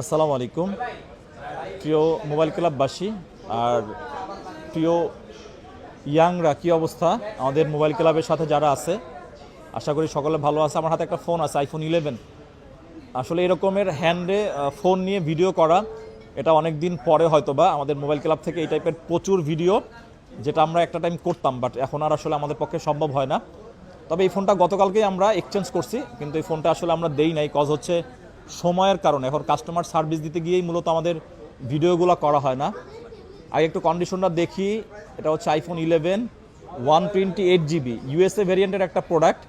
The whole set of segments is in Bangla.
আসসালামু আলাইকুম। প্রিয় মোবাইল ক্লাববাসী আর প্রিয় ইয়াংরা কী অবস্থা? আমাদের মোবাইল ক্লাবের সাথে যারা আছে, আশা করি সকলে ভালো আছে। আমার হাতে একটা ফোন আছে আইফোন ইলেভেন আসলে এরকমের হ্যান্ডে ফোন নিয়ে ভিডিও করা, এটা অনেক দিন পরে হয়তো বা আমাদের মোবাইল ক্লাব থেকে এই টাইপের প্রচুর ভিডিও, যেটা আমরা একটা টাইম করতাম বাট এখন আর আসলে আমাদের পক্ষে সম্ভব হয় না। তবে এই ফোনটা গতকালকেই আমরা এক্সচেঞ্জ করছি, কিন্তু এই ফোনটা আসলে আমরা দেই নাই। কজ হচ্ছে সময়ের কারণে। এখন কাস্টমার সার্ভিস দিতে গিয়েই মূলত আমাদের ভিডিওগুলো করা হয় না। আগে একটু কন্ডিশনটা দেখি। এটা হচ্ছে iPhone eleven one twenty eight GB USA ভেরিয়েন্টের একটা প্রোডাক্ট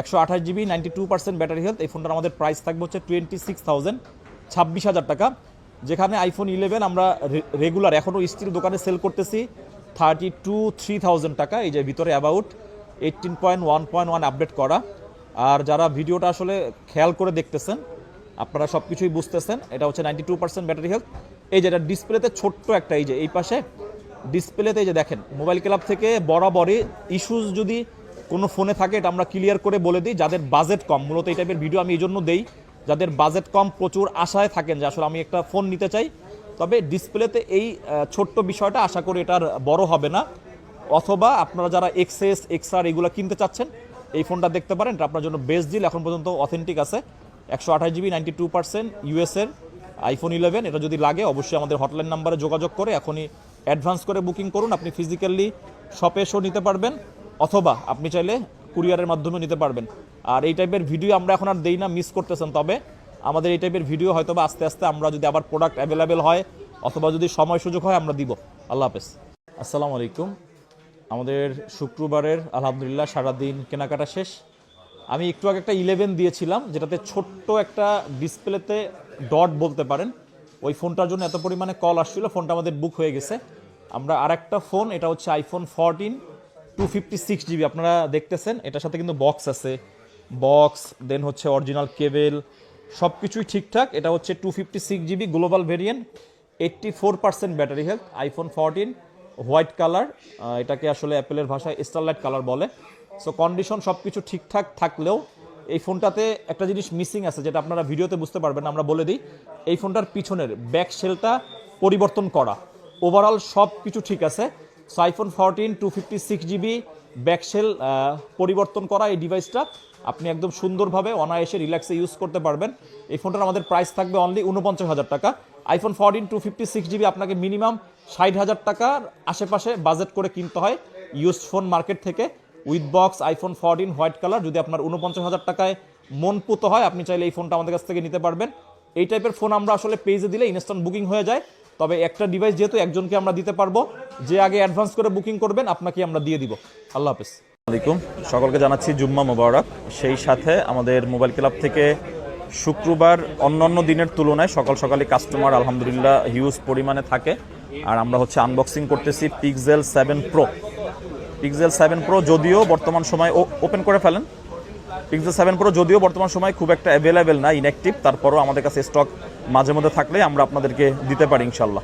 একশো আঠাশ GB ninety two percent battery health এই ফোনটার আমাদের প্রাইস থাকবে হচ্ছে টোয়েন্টি সিক্স থাউজেন্ড ছাব্বিশ হাজার টাকা। যেখানে আইফোন ইলেভেন আমরা রেগুলার এখনও স্টিল দোকানে সেল করতেছি থার্টি টু থ্রি থাউজেন্ড টাকা। এই যে ভিতরে about eighteen point one point one update করা। আর যারা ভিডিওটা আসলে খেয়াল করে দেখতেছেন আপনারা সব কিছুই বুঝতেছেন। এটা হচ্ছে ninety two percent battery health এই যে এটা ডিসপ্লেতে ছোট্ট একটা এই যে, এই পাশে ডিসপ্লেতে এই যে দেখেন, মোবাইল ক্লাব থেকে বরাবরই ইস্যুস যদি কোনো ফোনে থাকে, এটা আমরা ক্লিয়ার করে বলে দিই, যাদের বাজেট কম। মূলত এই টাইপের ভিডিও আমি এই জন্য দেই, যাদের বাজেট কম, প্রচুর আশায় থাকেন যে আসলে আমি একটা ফোন নিতে চাই। তবে ডিসপ্লেতে এই ছোট্ট বিষয়টা আশা করি এটার বড় হবে না। অথবা আপনারা যারা এক্সএস এক্সআর এগুলো কিনতে চাচ্ছেন, এই ফোনটা দেখতে পারেন, এটা আপনার জন্য বেস্ট ডিল এখন পর্যন্ত অথেন্টিক আছে। একশো আঠাশ জিবি, নাইনটি টু পার্সেন্ট ইউএসের আইফোন ইলেভেন। এটা যদি লাগে, অবশ্যই আমাদের হটলাইন নাম্বারে যোগাযোগ করে এখনই অ্যাডভান্স করে বুকিং করুন। আপনি ফিজিক্যালি শপে এসেও নিতে পারবেন, অথবা আপনি চাইলে কুরিয়ারের মাধ্যমে নিতে পারবেন। আর এই টাইপের ভিডিও আমরা এখন আর দেই না মিস করতেছেন। তবে আমাদের এই টাইপের ভিডিও হয়তো বা আস্তে আস্তে আমরা যদি আবার প্রোডাক্ট অ্যাভেলেবেল হয়, অথবা যদি সময় সুযোগ হয়, আমরা দিব। আল্লাহ হাফেজ। আসসালামু আলাইকুম। আমাদের শুক্রবারের, আলহামদুলিল্লাহ, সারাদিন কেনাকাটা শেষ। আমি একটু আগে একটা ইলেভেন দিয়েছিলাম, যেটাতে ছোট্ট একটা ডিসপ্লেতে ডট বলতে পারেন। ওই ফোনটার জন্য এত পরিমাণে কল আসছিল, ফোনটা আমাদের বুক হয়ে গেছে। আমরা আরেকটা ফোন এটা হচ্ছে iPhone fourteen two fifty six GB আপনারা দেখতেছেন, এটার সাথে কিন্তু বক্স আছে। বক্স দেন হচ্ছে অরিজিনাল কেবেল সব কিছুই ঠিকঠাক। এটা হচ্ছে two fifty six GB global variant eighty four percent battery health iPhone fourteen white colour এটাকে আসলে অ্যাপেলের ভাষায় স্টারলাইট কালার বলে। সো কন্ডিশন সব কিছু ঠিকঠাক থাকলেও এই ফোনটাতে একটা জিনিস মিসিং আছে, যেটা আপনারা ভিডিওতে বুঝতে পারবেন, আমরা বলে দিই। এই ফোনটার পিছনের ব্যাক সেলটা পরিবর্তন করা। ওভারঅল সব কিছু ঠিক আছে। So iPhone fourteen two fifty six GB back shell পরিবর্তন করা এই ডিভাইসটা আপনি একদম সুন্দরভাবে অনায়াসে রিল্যাক্সে ইউজ করতে পারবেন। এই ফোনটার আমাদের প্রাইস থাকবে অনলি উনপঞ্চাশ হাজার টাকা। IPhone fourteen two fifty six GB আপনাকে মিনিমাম ষাট হাজার টাকার আশেপাশে বাজেট করে কিনতে হয় ইউজ ফোন মার্কেট থেকে। With box iPhone fourteen white colour. যদি আপনার উনপঞ্চাশ হাজার টাকায় মন পুত হয়, আপনি চাইলে এই ফোনটা আমাদের কাছ থেকে নিতে পারবেন। এই টাইপের ফোন আমরা আসলে পেজে দিলে ইনস্ট্যান্ট বুকিং হয়ে যায়। তবে একটা ডিভাইস যেহেতু একজনকে আমরা দিতে পারব, যে আগে অ্যাডভান্স করে বুকিং করবেন, আপনাকে আমরা দিয়ে দিব। আল্লাহ হাফেজ। আলাইকুম। সকলকে জানাচ্ছি জুম্মা মোবারক। সেই সাথে আমাদের মোবাইল ক্লাব থেকে শুক্রবার অন্যান্য দিনের তুলনায় সকাল সকালে কাস্টমার আলহামদুলিল্লাহ হিউজ পরিমাণে থাকে। আর আমরা হচ্ছে আনবক্সিং করতেছি Pixel seven Pro Pixel seven Pro যদিও বর্তমান সময় ওপেন করে ফেলেন। পিক্সেল সেভেন প্রো যদিও বর্তমান সময় খুব একটা অ্যাভেলেবেল না ইনঅ্যাক্টিভ তারপরও আমাদের কাছে স্টক মাঝে মধ্যে থাকলে আমরা আপনাদেরকে দিতে পারি ইনশাল্লাহ